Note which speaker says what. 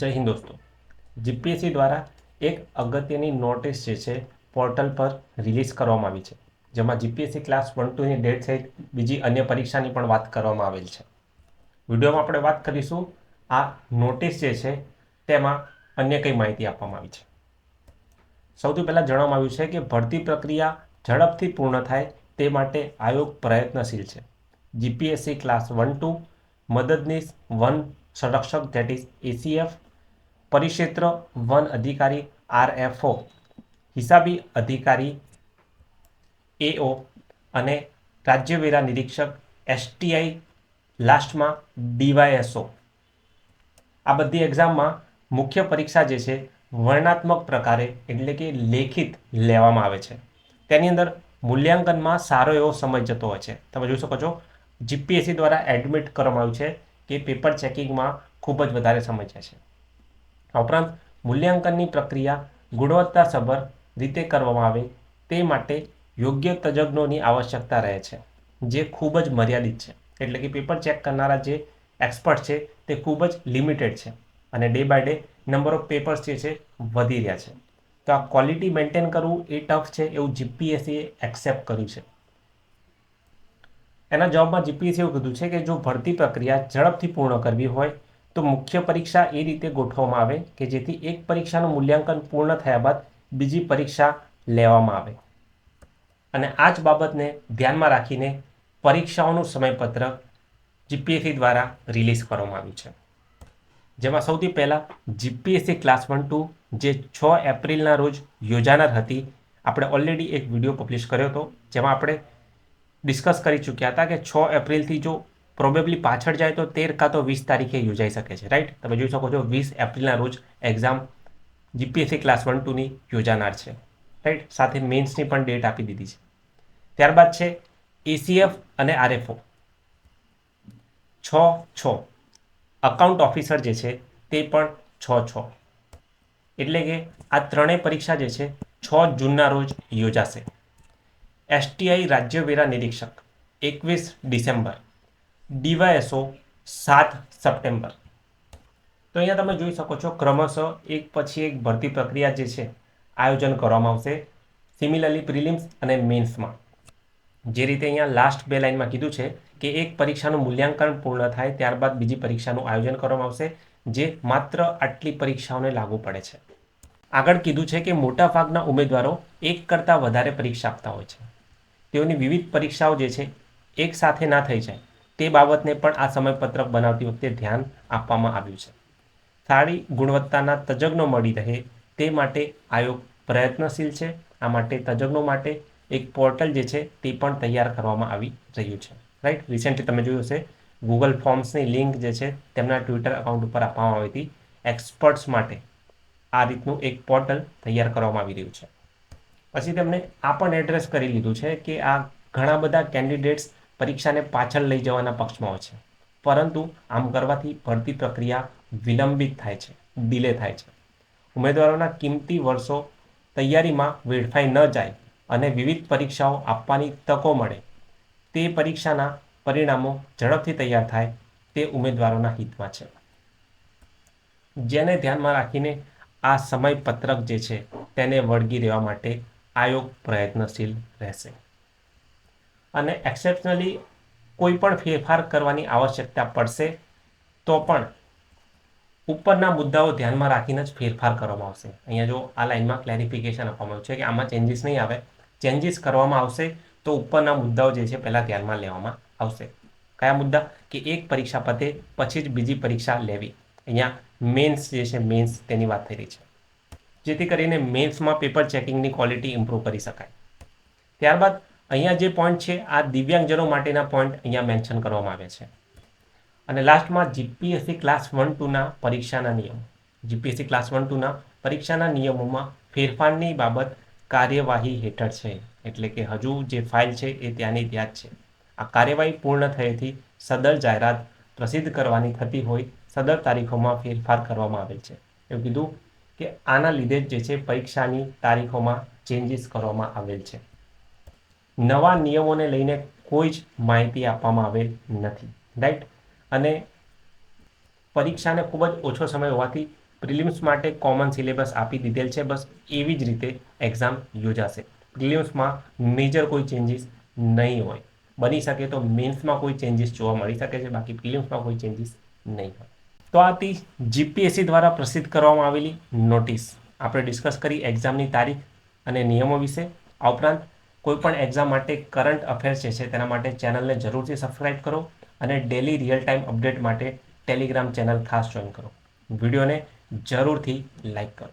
Speaker 1: જય હિન્દ દોસ્તો. જીપીએસસી દ્વારા એક અગત્યની નોટિસ જે છે, પોર્ટલ પર રિલીઝ કરવામાં આવી છે, જેમાં જીપીએસસી ક્લાસ વન ટુની ડેટ સહિત બીજી અન્ય પરીક્ષાની પણ વાત કરવામાં આવેલ છે. વિડીયોમાં આપણે વાત કરીશું આ નોટિસ જે છે, તેમાં અન્ય કઈ માહિતી આપવામાં આવી છે. સૌથી પહેલાં જણાવવામાં આવ્યું છે કે ભરતી પ્રક્રિયા ઝડપથી પૂર્ણ થાય તે માટે આયોગ પ્રયત્નશીલ છે. જીપીએસસી ક્લાસ વન, ટુ, મદદનીશ વન સંરક્ષક ધેટ ઇઝ એસીએફ પરિક્ષેત્ર વન અધિકારી આરએફઓ હિસાબી અધિકારી એઓ અને રાજ્યવેરા નિરીક્ષક એસટીઆઈ લાસ્ટમાં ડીવાયએસઓ આ બધી એક્ઝામમાં મુખ્ય પરીક્ષા જે છે વર્ણાત્મક પ્રકારે એટલે કે લેખિત લેવામાં આવે છે. તેની અંદર મૂલ્યાંકનમાં સારો એવો સમય જતો હોય છે. તમે જોઈ શકો છો જીપીએસસી દ્વારા એડમિટ કરવામાં આવ્યું છે. કે પેપર ચેકિંગમાં ખૂબ જ વધારે સમસ્યા છે આ ઉપરાંત, મૂલ્યાંકનની પ્રક્રિયા ગુણવત્તાસભર રીતે કરવામાં આવે તે માટે યોગ્ય તજજ્ઞોની આવશ્યકતા રહે છે, જે ખૂબ જ મર્યાદિત છે. એટલે કે પેપર ચેક કરનારા જે એક્સપર્ટ છે તે ખૂબ જ લિમિટેડ છે અને day by day number of papers જે છે વધી રહ્યા છે. તો આ ક્વોલિટી મેન્ટેન કરવું એ ટફ છે એવું જીપીએસસીએ એક્સેપ્ટ કર્યું છે. એના જવાબમાં જીપીએસસી એવું કીધું છે કે જો ભરતી પ્રક્રિયા ઝડપથી પૂર્ણ કરવી હોય, તો મુખ્ય પરીક્ષા એ રીતે ગોઠવવામાં આવે કે જેથી એક પરીક્ષાનું મૂલ્યાંકન પૂર્ણ થયા બાદ બીજી પરીક્ષા લેવામાં આવે. અને આ જ બાબતને ધ્યાનમાં રાખીને પરીક્ષાઓનું સમયપત્રક જીપીએસસી દ્વારા રિલીઝ કરવામાં આવ્યું છે. જેમાં સૌથી પહેલાં જીપીએસસી ક્લાસ વન ટુ જે છ એપ્રિલના રોજ યોજાનાર હતી, આપણે ઓલરેડી એક વીડિયો પબ્લિશ કર્યો હતો, જેમાં આપણે ડિસ્કસ કરી ચૂક્યા હતા કે છ એપ્રિલથી જો પ્રોબેબલી પાછળ જાય તો તેર કાં તો વીસ તારીખે યોજાઈ શકે છે રાઈટ તમે જોઈ શકો છો વીસ એપ્રિલના રોજ એક્ઝામ જીપીએસસી ક્લાસ વન ટુની યોજાનાર છે રાઈટ સાથે મેન્સની પણ ડેટ આપી દીધી છે. ત્યારબાદ છે એસીએફ અને આરએફઓ છ છ. અકાઉન્ટ ઓફિસર જે છે તે પણ છ છ. એટલે કે આ ત્રણેય પરીક્ષા જે છે છ જૂનના રોજ યોજાશે. એસટીઆઈ રાજ્ય વેરા નિરીક્ષક એકવીસ ડિસેમ્બર ડીવાયએસઓ સાત સપ્ટેમ્બર. તો અહીંયા તમે જોઈ શકો છો, ક્રમશઃ એક પછી એક ભરતી પ્રક્રિયા જે છે, આયોજન કરવામાં આવશે. સિમિલરલી પ્રિલિમ્સ અને મેન્સમાં જે રીતે અહીંયા લાસ્ટ બે લાઇનમાં કીધું છે કે એક પરીક્ષાનું મૂલ્યાંકન પૂર્ણ થાય ત્યારબાદ બીજી પરીક્ષાનું આયોજન કરવામાં આવશે, જે માત્ર આટલી પરીક્ષાઓને લાગુ પડે છે. આગળ કીધું છે કે મોટાભાગના ઉમેદવારો એક કરતાં વધારે પરીક્ષા આપતા હોય છે. તેઓની વિવિધ પરીક્ષાઓ જે છે, એક સાથે ના થઈ જાય. તે બાબતને પણ આ સમયપત્રક બનાવતી વખતે ધ્યાન આપવામાં આવ્યું છે. સારી ગુણવત્તાના તજજ્ઞો મળી રહે તે માટે આયોગ પ્રયત્નશીલ છે. આ માટે તજજ્ઞો માટે એક પોર્ટલ જે છે, તે પણ તૈયાર કરવામાં આવી રહ્યું છે. રાઈટ? રિસેન્ટલી તમે જોયું હશે ગૂગલ ફોર્મ્સની લિંક જે છે, તેમના ટ્વિટર અકાઉન્ટ ઉપર આપવામાં આવી હતી. એક્સપર્ટ્સ માટે આ રીતનું એક પોર્ટલ તૈયાર કરવામાં આવી રહ્યું છે. પછી તેમણે આ પણ એડ્રેસ કરી લીધું છે કે આ ઘણા બધા કેન્ડિડેટ્સ પરીક્ષાને પાછળ લઈ જવાના પક્ષમાં હોય છે. પરંતુ આમ કરવાથી ભરતી પ્રક્રિયા વિલંબિત થાય છે ડિલે થાય છે. ઉમેદવારોના કિંમતી વર્ષો તૈયારીમાં વેડફાઈ ન જાય અને વિવિધ પરીક્ષાઓ આપવાની તકો મળે. તે પરીક્ષાના પરિણામો ઝડપથી તૈયાર થાય તે ઉમેદવારોના હિતમાં છે. જેને ધ્યાનમાં રાખીને આ સમયપત્રક જે છે તેને વળગી રહેવા માટે આયોગ પ્રયત્નશીલ રહેશે. અને એક્સેપ્શનલી કોઈ પણ ફેરફાર કરવાની આવશ્યકતા પડશે, તો પણ ઉપરના મુદ્દાઓ ધ્યાનમાં રાખીને જ ફેરફાર કરવામાં આવશે. અહીંયા જો આ લાઇનમાં ક્લેરિફિકેશન આપવામાં આવ્યું છે કે આમાં ચેન્જીસ નહીં આવે ચેન્જીસ કરવામાં આવશે, તો ઉપરના મુદ્દાઓ જે છે પહેલાં ધ્યાનમાં લેવામાં આવશે. કયા મુદ્દા? કે એક પરીક્ષા પતે, પછી જ બીજી પરીક્ષા લેવી. અહીંયા મેન્સ જે છે મેન્સ તેની વાત થઈ રહી છે. જેથી કરીને મેન્સમાં પેપર ચેકિંગની ક્વોલિટી ઇમ્પ્રૂવ કરી શકાય. ત્યારબાદ અહીંયા જે પોઈન્ટ છે, આ દિવ્યાંગજનો માટેના પોઈન્ટ અહીંયા મેન્શન કરવામાં આવ્યા છે. અને લાસ્ટમાં જીપીએસસી ક્લાસ વન ટુના પરીક્ષાના નિયમો. જીપીએસસી ક્લાસ વન ટુના પરીક્ષાના નિયમોમાં ફેરફારની બાબત કાર્યવાહી હેઠળ છે. એટલે કે હજુ જે ફાઇલ છે એ ત્યાંની ત્યાં જ છે. આ કાર્યવાહી પૂર્ણ થયેથી સદર જાહેરાત પ્રસિદ્ધ કરવાની થતી હોય, સદર તારીખોમાં ફેરફાર કરવામાં આવેલ છે. એવું કીધું કે આના લીધે જ છે પરીક્ષાની તારીખોમાં ચેન્જીસ કરવામાં આવેલ છે. નવા નિયમોને લઈને કોઈ જ માહિતી આપવામાં આવેલ નથી. રાઈટ અને પરીક્ષાને ખૂબ જ ઓછો સમય હોવાથી પ્રિલિમ્સ માટે કોમન સિલેબસ આપી દીધેલ છે. બસ એવી જ રીતે એક્ઝામ યોજાશે. પ્રિલિમ્સમાં મેજર કોઈ ચેન્જીસ નહીં હોય. બની શકે તો મેન્સમાં કોઈ ચેન્જીસ જોવા મળી શકે છે. બાકી પ્રિલિમ્સમાં કોઈ ચેન્જીસ નહીં હોય. તો આ હતી જીપીએસસી દ્વારા પ્રસિદ્ધ કરવામાં આવેલી નોટિસ. આપણે ડિસ્કસ કરી એક્ઝામની તારીખ અને નિયમો વિશે. આ ઉપરાંત કોઈપણ એક્ઝામ માટે કરંટ અફેર્સ જે છે તેના માટે ચેનલને જરૂરથી સબસ્ક્રાઇબ કરો અને ડેલી રિયલ ટાઈમ અપડેટ માટે ટેલિગ્રામ ચેનલ ખાસ જોઈન કરો. વિડીયોને જરૂરથી લાઇક કરો.